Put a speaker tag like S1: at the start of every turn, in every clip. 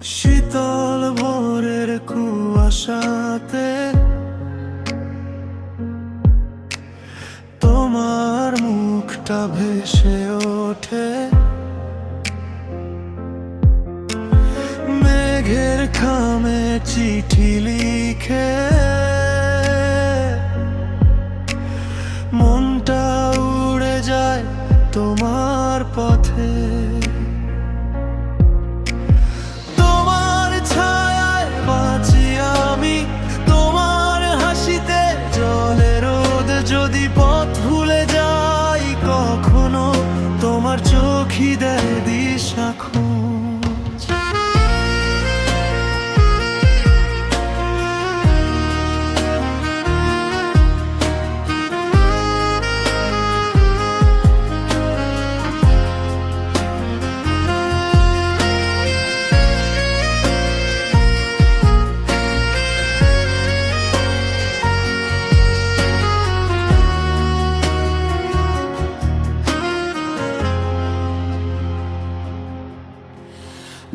S1: শীতল ভোরের কুয়াশাতে তোমার মুখটা ভেসে ওঠে। মেঘের খামে চিঠি লিখে মনটা উড়ে যায় তোমার পথে। চোখই দেয় দিশা খোঁজ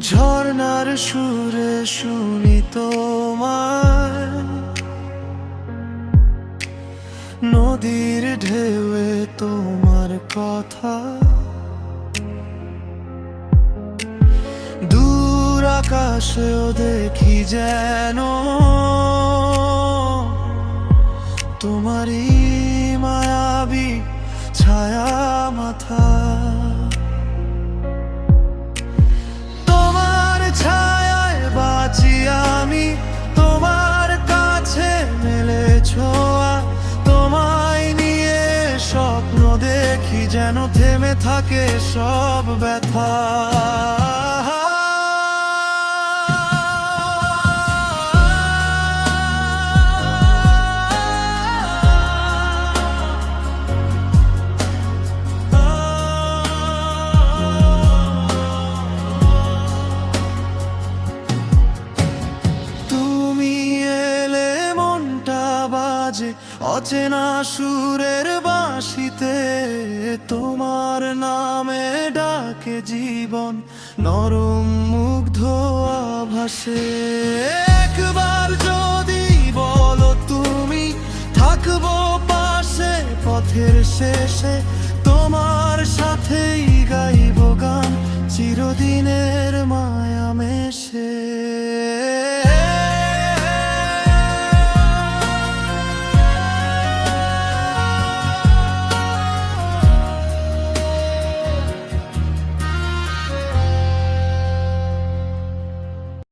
S1: ঝর্ণার সুরে শুনি তোমার নদীর ঢেউয়ে তোমার কথা। দূর আকাশেও দেখি যেন তোমারই মায়াবী ছায়া মাথা। দেখি যেন থেমে থাকে সব ব্যথা। অচেনা সুরের বাঁশিতে তোমার নামে ডাকে জীবন, নরম মুগ্ধ আভাসে। একবার যদি বলো তুমি, থাকব পাশে পথের শেষে। তোমার সাথেই গাইব গান, চিরদিনের মায়া মেশে।